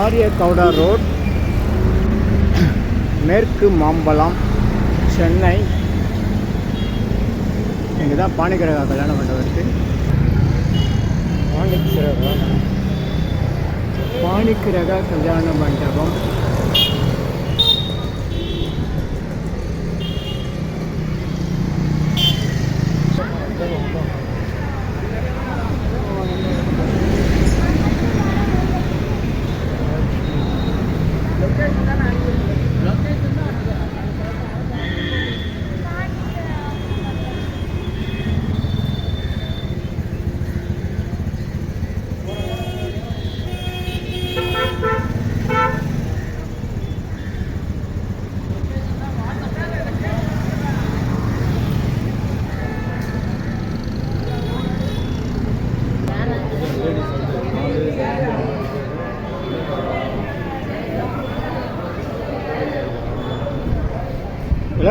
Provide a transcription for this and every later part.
ஆரிய கவுடா ரோட் மேற்கு மாம்பலம் சென்னை. இங்கே தான் பாணிகிரகா கல்யாண மண்டபம் இருக்குது பாணிக்கிரகா பாணிக்கிரகா கல்யாண மண்டபம்.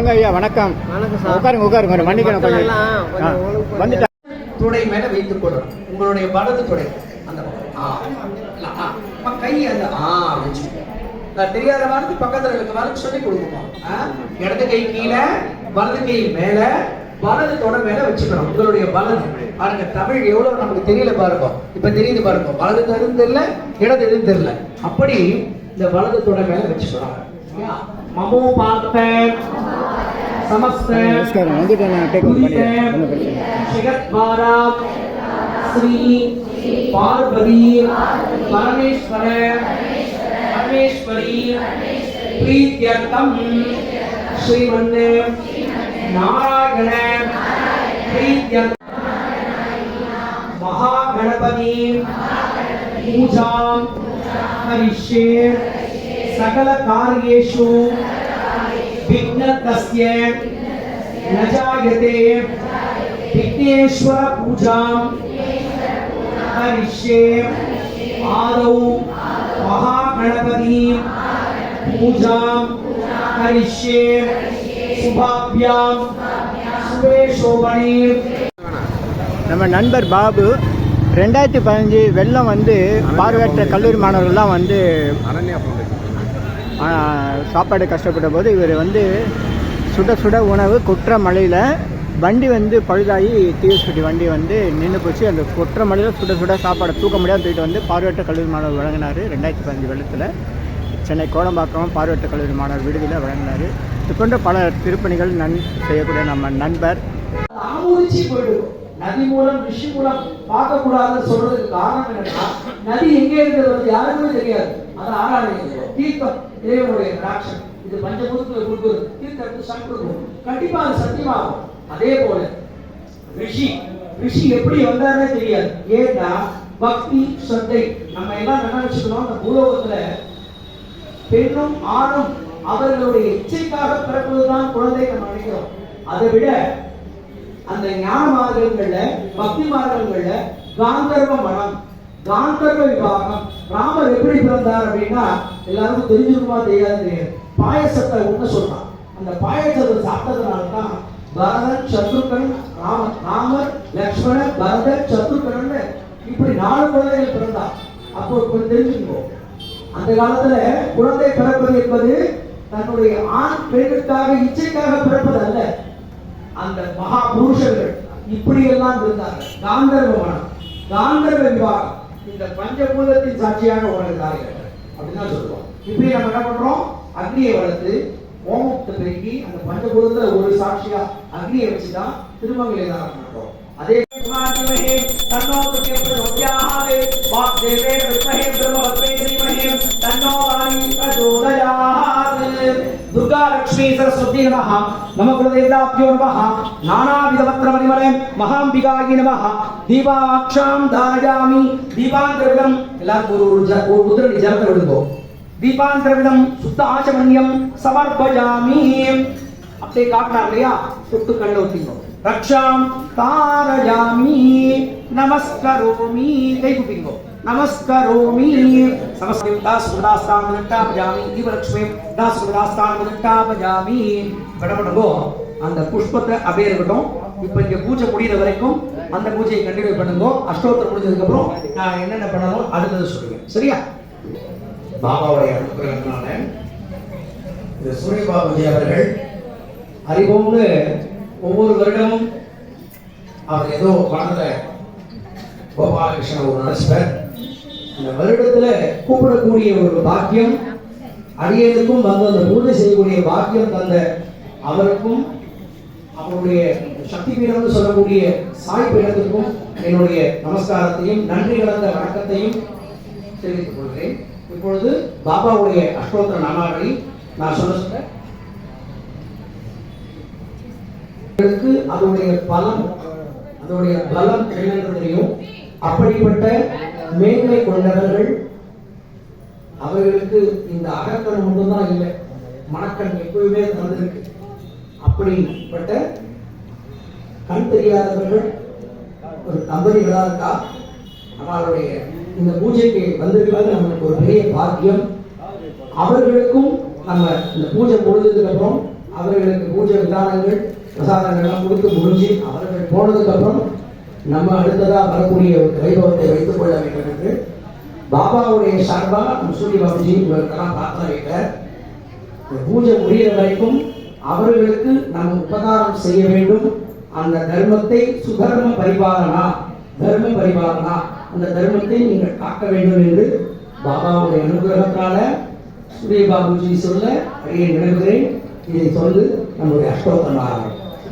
இளங்க ஐயா வணக்கம். உட்காருங்க உட்காருங்க மன்னிக்கணும் கொஞ்சம். வந்துட்டேன் தொடை மேல வைத்துக் கொள்ளணும். உங்களுடைய வலது தொடை அந்த பக்கம். ஆ, இல்ல, ஆ. அப்ப கை அந்த ஆ வச்சு. நான் தெரியாத வார்த்தை பக்கத்துல இருக்க வார்த்தை சொல்லி ஆ? இடது கை கீழே வலது கை மேல வலது தொடை மேல வச்சுக்கணும். உங்களுடைய வலது. பாருங்க தமிழ் எவ்வளவு நமக்கு தெரியல பாருங்க. இப்ப தெரியுது பாருங்க. வலது எதுவும் தெரியல இடது எதுவும் தெரியல. அப்படி இந்த வலது தொடை மேல வச்சுக்கணும் சரியா? மமோ பார்த்தேன். ಸಮಸ್ತೆ ನಮಸ್ಕಾರ ಹಂಗೆ ನಾಟಕ ಜಗದ್ವಾರ ಶ್ರೀ ಪಾರ್ವತಿ ಪರಮೇಶ್ವರ ಪರಮೇಶ್ವರಿ ಪ್ರೀತ್ಯರ್ಥಂ ಶ್ರೀಮನ್ನೇ ನಾರಾಯಣ ಪ್ರೀತ್ಯರ್ಥ महागणपति पूजा करिष्ये सकल कार्येषु பிரீத்தியர்த்தம் மகாகணபதி பூஜாம் கரிஷ்யே சகல காரியேஷு विघ्नतस्य न जायते विघ्नेश्वर पूजां करिष्ये आदौ महागणपति पूजां करिष्ये शुभाभ्यां शुभे शोभने நம்ம நண்பர் பாபு ரெண்டாயிரத்தி பதினஞ்சு வெள்ளம் வந்து பார்வையற்ற கல்லூரி மாணவர்கள்லாம் வந்து ஆ, சாப்பாடு கஷ்டப்பட்ட போது இவர் வந்து சுட சுட உணவு குற்ற மலையில் வண்டி வந்து பழுதாகி டிஎஸ்பிடி வண்டி வந்து நின்று போச்சு. அந்த குற்ற மலையில் சுட சுட சாப்பாடை தூக்க முடியாமல் தூக்கிட்டு வந்து பார்வையற்ற கல்லூரி மாணவர் வழங்கினார். ரெண்டாயிரத்தி பதினஞ்சு வெள்ளத்தில் சென்னை கோடம்பாக்கம் பார்வையற்ற கல்லூரி மாணவர் விடுதியில் வழங்கினார். இது போன்ற பல திருப்பணிகள் நன் செய்யக்கூடிய நம்ம நண்பர். நதி மூலம் ரிஷி மூலம் பார்க்கக்கூடாதுன்னு சொல்றதுக்கு காரணம் என்னன்னா நதி எங்கே இருக்கிறது வந்து யாருக்குமே தெரியாது. அதை ஆராய்ச்சி தீர்த்தம். தேவனுடைய கடாட்சம் இது பஞ்சபூதத்துல கொடுக்குறது தீர்த்தத்துக்கு சாப்பிடுவோம் கண்டிப்பா அது சத்தியமாகும். அதே போல ரிஷி. ரிஷி எப்படி வந்தாருன்னே தெரியாது. ஏன்னா பக்தி சந்தை நம்ம எல்லாம் என்ன வச்சுக்கணும் அந்த பூலோகத்துல பெண்ணும் ஆணும் அவர்களுடைய இச்சைக்காக பிறப்பதுதான் குழந்தை நம்ம நினைக்கிறோம். அதை விட அந்த ஞான மார்க்கங்கள்ல பக்தி மார்க்கங்கள்ல காந்தர்வ மனம் காந்தர்வ விவாகம். ராமர் எப்படி பிறந்தார் அப்படின்னா எல்லாருக்கும் தெரிஞ்சிருக்குமா தெரியாது பாயசத்தை உண்ண சொன்னான். அந்த பாயசத்தை சாப்பிட்டதுனால தான் பரதன் சத்ருகன் ராம ராமர் லக்ஷ்மண பரதன் சத்ருகன் இப்படி நாலு குழந்தைகள் பிறந்தார் அப்போ கொஞ்சம் தெரிஞ்சுக்கோ. அந்த காலத்துல குழந்தை பிறப்பது என்பது தன்னுடைய ஆண் பெண்ணுக்காக இச்சைக்காக பிறப்பது அல்ல. அந்த மகா புருஷர்கள் இப்படி எல்லாம் இருந்தார்கள். காந்தர்வ மனம். காந்தர்வ விவாகம். இந்த பஞ்சபூதத்தின் சாட்சியாக உணர்ந்தார்கள் அப்படிதான் சொல்றோம். இப்படி நம்ம என்ன பண்றோம்? அக்னியை வளர்த்து ஓமத்தை பெருக்கி அந்த பஞ்சபூதத்துல ஒரு சாட்சியா அக்னியை வச்சுதான் திருமங்கலை தான் பண்றோம் அதே குமாரமஹே தன்னோ துர்க்கே பிரச்சோத்யாஹே வாக்தேவே வித்மஹே பிரம்மவத்மே தீமஹே தன்னோ வாணி பிரச்சோதயாத் துர்கா லக்ஷ்மி சரஸ்வதி நமः நம குலதேவதாப்யோ நமः நானாவிதவத்ர மணிமலே மகாம்பிகாயி நமः தீபாட்சாம் தாரயாமி தீபாந்திரவிதம் எல்லாருக்கும் ஒரு ஒரு உதிரணி ஜலத்தை விடுங்கோ சுத்த ஆச்சமன்யம் சமர்ப்பயாமி அப்படியே காட்டினார் இல்லையா சுட்டு ரக்ஷாம் தாரயாமி நமஸ்கரோமி கை குப்பிங்கோ நமஸ்கரோமி நமஸ்கிரும் தாஸ் சுதாஸ்தான் முதட்டாபஜாமி தீபலக்ஷ்மி தாஸ் சுதாஸ்தான் முதட்டாபஜாமி விடப்படுங்கோ அந்த புஷ்பத்தை அப்படியே இருக்கட்டும். இப்போ இங்கே பூஜை முடியிற வரைக்கும் அந்த பூஜையை கண்டினியூ பண்ணுங்க. அஷ்டோத்தரம் முடிஞ்சதுக்கப்புறம் நான் என்னென்ன பண்ணணும் அடுத்தது சொல்லுவேன் சரியா? பாபாவுடைய அனுப்புகிறதுனால இந்த சூரியபாபுஜி அவர்கள் அறிவோம்னு ஒவ்வொரு வருடமும் அவர் ஏதோ மனதில் கோபாலகிருஷ்ணன் ஒரு நினைச்சார் இந்த வருடத்துல கூப்பிடக்கூடிய ஒரு பாக்கியம் அடியனுக்கும் வந்து அந்த பூஜை செய்யக்கூடிய பாக்கியம் தந்த அவருக்கும் அவருடைய சக்தி பீடம்னு சொல்லக்கூடிய சாய் பீடத்திற்கும் என்னுடைய நமஸ்காரத்தையும் நன்றி கலந்த வணக்கத்தையும் தெரிவித்துக் கொள்கிறேன். இப்பொழுது பாபாவுடைய அஷ்டோத்திர நாமாவளி நான் சொல்ல சொல்ல அவர்களுக்கு அதோடைய பலம் அதோடைய பலம் என்னென்று தெரியும் அப்படிப்பட்ட மேன்மை கொண்டவர்கள் அவர்களுக்கு இந்த அகக்கண் மட்டும்தான் இல்லை. மனக்கண் எப்பவுமே தந்திருக்கு அப்படிப்பட்ட கண் தெரியாதவர்கள் ஒரு தம்பதிகளா இருக்கா அவர்களுடைய இந்த பூஜைக்கு வந்திருக்கிறது நம்மளுக்கு ஒரு பெரிய பாக்கியம். அவர்களுக்கும் நம்ம இந்த பூஜை முடிஞ்சதுக்கு அப்புறம் அவர்களுக்கு பூஜை விதானங்கள் பிரசாதங்கள்லாம் கொடுத்து முடிஞ்சு அவர்கள் போனதுக்கு அப்புறம் நம்ம அடுத்ததா வரக்கூடிய வைபவத்தை வைத்துக் கொள்ள வேண்டும் என்று பாபாவுடைய சார்பா நம்ம பாபுஜி உங்களுக்கெல்லாம் பிரார்த்தனை வைக்கிறார் பூஜை முடிகிற வரைக்கும் அவர்களுக்கு நாம் உபகாரம் செய்ய வேண்டும். அந்த தர்மத்தை சுதர்ம பரிபாலனா தர்ம பரிபாலனா அந்த தர்மத்தை நீங்கள் காக்க வேண்டும் என்று பாபாவுடைய அனுகிரகத்தால சூரிய பாபுஜி சொல்ல அடியை நினைவுகிறேன். இதை சொல்லு நம்முடைய அஷ்டோத்தம்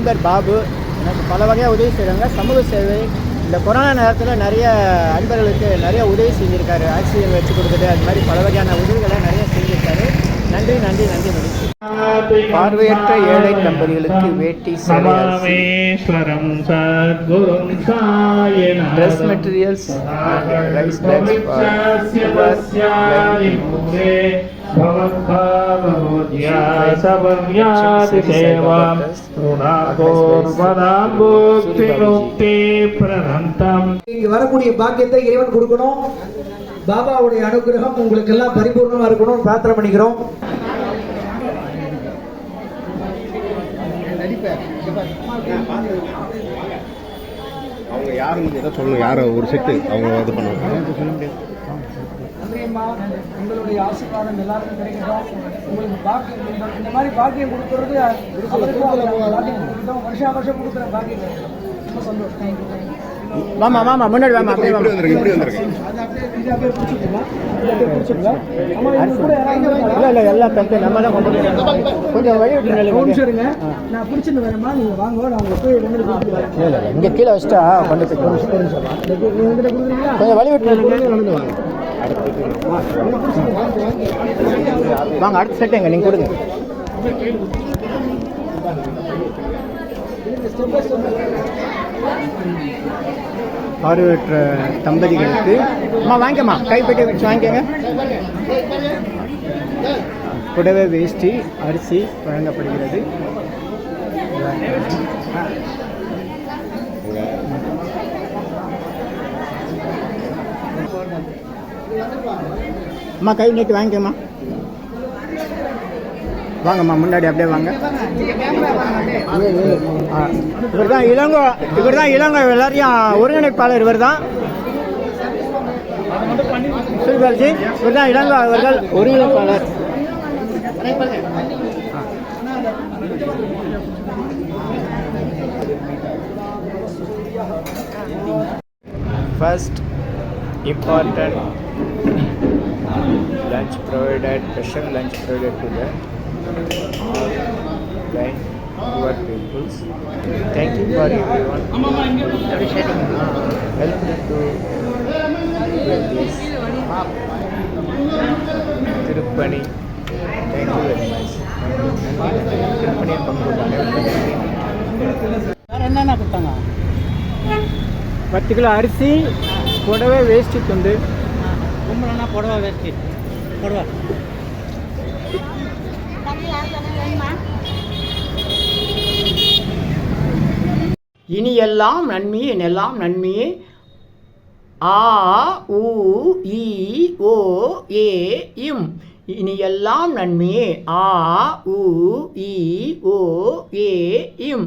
நண்பர் பாபு எனக்கு பல வகையாக உதவி செய்கிறாங்க சமூக சேவை இந்த கொரோனா நேரத்தில் நிறைய அன்பர்களுக்கு நிறைய உதவி செஞ்சுருக்காரு. ஆக்சிஜன் வச்சு கொடுக்குறது அது மாதிரி பல வகையான உதவிகளை நிறைய செஞ்சுருக்காரு. நன்றி நன்றி நன்றி நன்றி. பார்வையற்ற ஏழை தம்பதிகளுக்கு வேட்டி Rameswaram dress materials rice bags இங்க வரக்கூடிய பாக்கியத்தை இறைவன் கொடுக்கணும். பாபாவுடைய அனுகிரகம் உங்களுக்கு எல்லாம் பரிபூர்ணமா இருக்கணும் பிரார்த்தனை பண்ணிக்கிறோம். அவங்க யாருன்னு ஏதோ சொல்லணும் யாரை ஒரு செட்டு. அவங்க இது பண்ணுவாங்க. நன்றியம்மா உங்களுடைய ஆசீர்வாதம் எல்லாருக்கும் கிடைக்கட்டும். உங்களுக்கு பாக்கியம் இந்த- இந்த மாதிரி பாக்கியம் கொடுக்கறது வருஷா வருஷம் கொடுக்குற பாக்கியம். ரொம்ப சந்தோஷம். வாமா வாமா முன்னாடி வாமா அப்படியே வாமா. இப்படி? இல்லை இல்லை எல்லாம் நம்ம தான் கொண்டு போய் கொஞ்சம் வழி விட்டு ஒரு நிமிஷம் நில்லுங்க. இருங்க நான் பிடிச்சிட்டு வரேம்மா நீங்க வாங்க நான் உங்களை போய் ரெண்டு கொடுத்து வரேன். இல்லை இல்லை இங்கே கீழே வச்சுட்டா கொண்டு கொடுக்குறீங்களா? கொஞ்சம் வழி விட்டு நில்லுங்க. நடந்து வாங்க வாங்க அடுத்த செட்டு எங்க? நீங்கள் கொடுங்க. பார்வையற்ற தம்பதிகளுக்கு. அம்மா வாங்கிக்கம்மா. கைப்பற்றி வச்சு வாங்கிக்கோங்க. புடவை வேஷ்டி அரிசி வழங்கப்படுகிறது. அம்மா கை நீட்டி வாங்கிக்கம்மா. வாங்கம்மா முன்னாடி அப்படியே வாங்க. இவர் தான் இளங்கோ இவர் தான் இளங்கோ எல்லாரையும் ஒருங்கிணைப்பாளர் இவர் தான் சுல்பால்ஜி இவர் தான் இளங்கோ அவர்கள். ஒருங்கிணைப்பாளர். First important lunch provided, special lunch provided to the all blind poor peoples. Thank you for everyone appreciating help to do this திருப்பணி தேங்க்யூ வெரி மச் திருப்பணியை பங்கு வேற என்னென்ன கொடுத்தாங்க பத்து கிலோ அரிசி புடவை வேஷ்டி துண்டு கும்பலன்னா புடவை வேஷ்டி. புடவை. இனி எல்லாம் நன்மையே எல்லாம் நன்மையே? ஆ உ இ ஓ ஏ இம். இனி எல்லாம் நன்மையே. ஆ உ இ ஓ ஏ இம்.